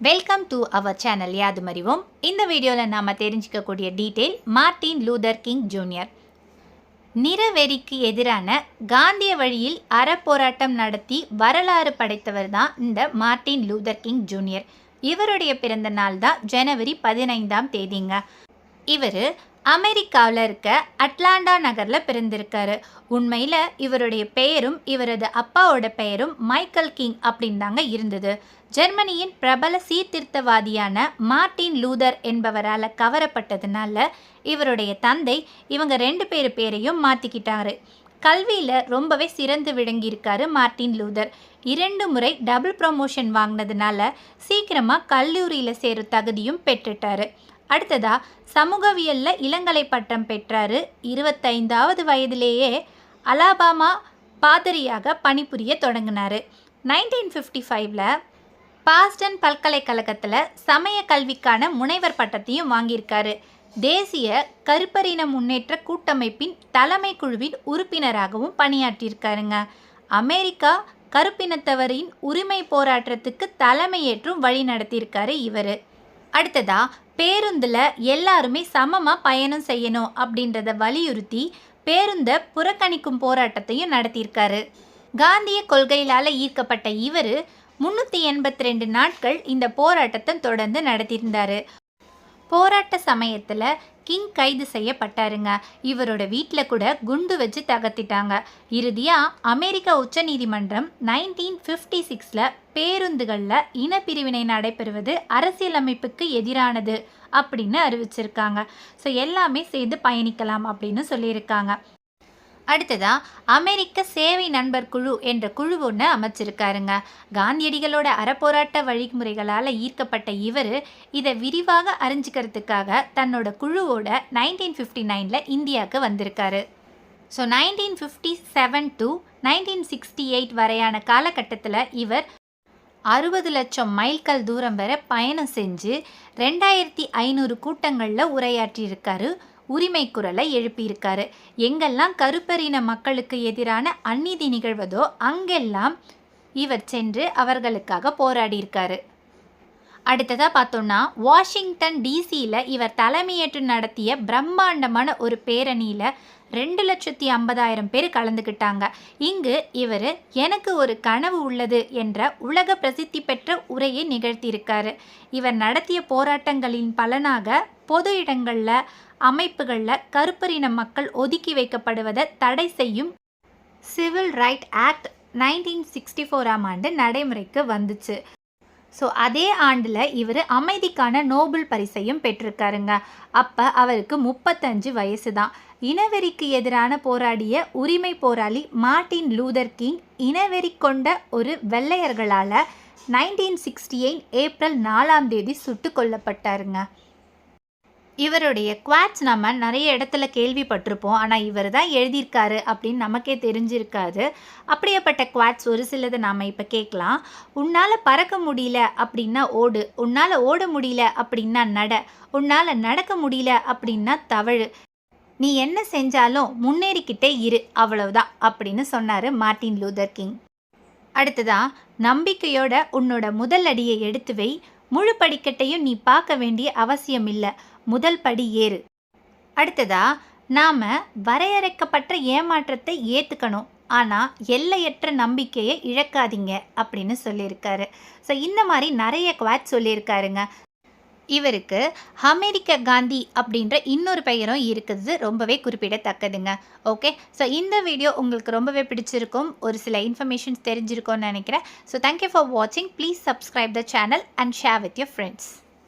Welcome to our channel யாதும் அறிவோம் இந்த வீடியோவில் நாம் தெரிஞ்சுக்கக்கூடிய detail Martin Luther King junior நிறவெறிக்கு எதிரான காந்திய வழியில் அறப்போராட்டம் நடத்தி வரலாறு படைத்தவர் தான் இந்த மார்ட்டின் லூதர் கிங் ஜூனியர் இவருடைய பிறந்த நாள் தான் ஜனவரி பதினைந்தாம் தேதிங்க. இவர் அமெரிக்காவில் இருக்க அட்லாண்டா நகரில் பிறந்திருக்காரு. உண்மையில் இவருடைய பெயரும் இவரது அப்பாவோட பெயரும் மைக்கேல் கிங் அப்படின்னு தாங்க இருந்தது. ஜெர்மனியின் பிரபல சீர்திருத்தவாதியான மார்ட்டின் லூதர் என்பவரால் கவரப்பட்டதுனால இவருடைய தந்தை இவங்க ரெண்டு பேர் பேரையும் மாற்றிக்கிட்டாரு கல்வியில் ரொம்பவே சிறந்து விளங்கியிருக்காரு மார்ட்டின் லூதர். இரண்டு முறை டபுள் ப்ரொமோஷன் வாங்கினதுனால சீக்கிரமாக கல்லூரியில் சேரும் தகுதியும் பெற்றுட்டாரு. அடுத்ததா சமூகவியலில் இளங்கலை பட்டம் பெற்றார் இருபத்தைந்தாவது வயதிலேயே அலாபாமா பாதிரியாக பணிபுரிய தொடங்கினார். நைன்டீன் ஃபிஃப்டி ஃபைவ்ல பாஸ்டன் பல்கலைக்கழகத்தில் சமய கல்விக்கான முனைவர் பட்டத்தையும் வாங்கியிருக்காரு. தேசிய கருப்பரின முன்னேற்ற கூட்டமைப்பின் தலைமை குழுவின் உறுப்பினராகவும் பணியாற்றியிருக்காருங்க. அமெரிக்கா கருப்பினத்தவரின் உரிமை போராட்டத்துக்கு தலைமையேற்றும் வழி நடத்தியிருக்காரு இவர். அடுத்ததா பேருந்தில் எல்லாருமே சமமாக பயணம் செய்யணும் அப்படின்றத வலியுறுத்தி பேருந்தை புறக்கணிக்கும் போராட்டத்தையும் நடத்தியிருக்காரு. காந்திய கொள்கையிலால் ஈர்க்கப்பட்ட இவர் முந்நூற்றி எண்பத்தி ரெண்டு நாட்கள் இந்த போராட்டத்தை தொடர்ந்து நடத்தியிருந்தார். போராட்ட சமயத்தில் கிங் கைது செய்யப்பட்டாருங்க. இவரோட வீட்டில் கூட குண்டு வச்சு தகர்த்திட்டாங்க. இறுதியாக அமெரிக்க உச்சநீதிமன்றம் நைன்டீன் ஃபிஃப்டி சிக்ஸில் பேருந்துகளில் இனப்பிரிவினை நடைபெறுவது அரசியலமைப்புக்கு எதிரானது அப்படின்னு அறிவிச்சிருக்காங்க. ஸோ எல்லாமே சேர்ந்து பயணிக்கலாம் அப்படின்னு சொல்லியிருக்காங்க. அடுத்ததா அமெரிக்க சேவை நண்பர் குழு என்ற குழு ஒன்று அமைச்சிருக்காருங்க. காந்தியடிகளோட அறப்போராட்ட வழிமுறைகளால் ஈர்க்கப்பட்ட இவர் இதை விரிவாக அறிஞ்சிக்கிறதுக்காக தன்னோட குழுவோட நைன்டீன் ஃபிஃப்டி நைனில் இந்தியாவுக்கு வந்திருக்காரு. So nineteen fifty seven to nineteen sixty eight வரையான காலகட்டத்தில் இவர் அறுபது லட்சம் மைல்கள் தூரம் வரை பயணம் செஞ்சு ரெண்டாயிரத்தி ஐநூறு கூட்டங்களில் உரையாற்றியிருக்காரு. உரிமை குரலை எழுப்பியிருக்காரு. எங்கெல்லாம் கருப்பரின மக்களுக்கு எதிரான அநீதி நிகழ்வதோ அங்கெல்லாம் இவர் சென்று அவர்களுக்காக போராடியிருக்காரு. அடுத்ததாக பார்த்தோம்னா வாஷிங்டன் டிசியில் இவர் தலைமையேற்று நடத்திய பிரம்மாண்டமான ஒரு பேரணியில் ரெண்டு லட்சத்தி ஐம்பதாயிரம் பேர் கலந்துக்கிட்டாங்க இங்கு இவர் எனக்கு ஒரு கனவு உள்ளது என்ற உலக பிரசித்தி பெற்ற உரையை நிகழ்த்தியிருக்காரு. இவர் நடத்திய போராட்டங்களின் பலனாக பொது இடங்களில் அமைப்புகளில் கருப்பரின மக்கள் ஒதுக்கி வைக்கப்படுவதை தடை செய்யும் civil right act nineteen sixty forearm ஆண்டு நடைமுறைக்கு வந்துச்சு. ஸோ அதே ஆண்டில் இவர் அமைதிக்கான நோபல் பரிசையும் பெற்றிருக்காருங்க. அப்போ அவருக்கு முப்பத்தஞ்சு வயசு தான் இனவெறிக்கு எதிரான போராடிய உரிமை போராளி மார்ட்டின் லூதர் கிங் இனவெறி கொண்ட ஒரு வெள்ளையர்களால் நைன்டீன் சிக்ஸ்டி எயிட் ஏப்ரல் நாலாம் தேதி சுட்டு கொல்லப்பட்டாருங்க. இவருடைய குவாட்ஸ் நம்ம நிறைய இடத்துல கேள்விப்பட்டிருப்போம். ஆனால் இவர் தான் எழுதியிருக்காரு அப்படின்னு நமக்கே தெரிஞ்சிருக்காது. அப்படியேப்பட்ட குவாட்ஸ் ஒரு சிலது நாம் இப்போ கேட்கலாம். உன்னால் பறக்க முடியல அப்படின்னா ஓடு. உன்னால் ஓட முடியல அப்படின்னா நட. உன்னால் நடக்க முடியல அப்படின்னா தவழு. நீ என்ன செஞ்சாலும் முன்னேறிக்கிட்டே இரு அவ்வளவுதான் அப்படின்னு சொன்னார் மார்ட்டின் லூதர் கிங். அடுத்ததான் நம்பிக்கையோட உன்னோட முதல் அடியை எடுத்து வை. முழு படிக்கட்டையும் நீ பார்க்க வேண்டிய அவசியம் இல்லை முதல் படி ஏறு. அடுத்ததா நாம் வரையறைக்கப்பட்ட ஏமாற்றத்தை ஏற்றுக்கணும் ஆனால் எல்லையற்ற நம்பிக்கையை இழக்காதீங்க அப்படின்னு சொல்லியிருக்காரு. ஸோ இந்த மாதிரி நிறைய குவாட் சொல்லியிருக்காருங்க. இவருக்கு அமெரிக்க காந்தி அப்படின்ற இன்னொரு பெயரும் இருக்குது. ரொம்பவே குறிப்பிடத்தக்கதுங்க. ஓகே ஸோ இந்த வீடியோ உங்களுக்கு ரொம்பவே பிடிச்சிருக்கும். ஒரு சில இன்ஃபர்மேஷன்ஸ் தெரிஞ்சிருக்கும்னு நினைக்கிறேன். ஸோ தேங்க்யூ ஃபார் வாட்சிங் please subscribe the channel and share with your friends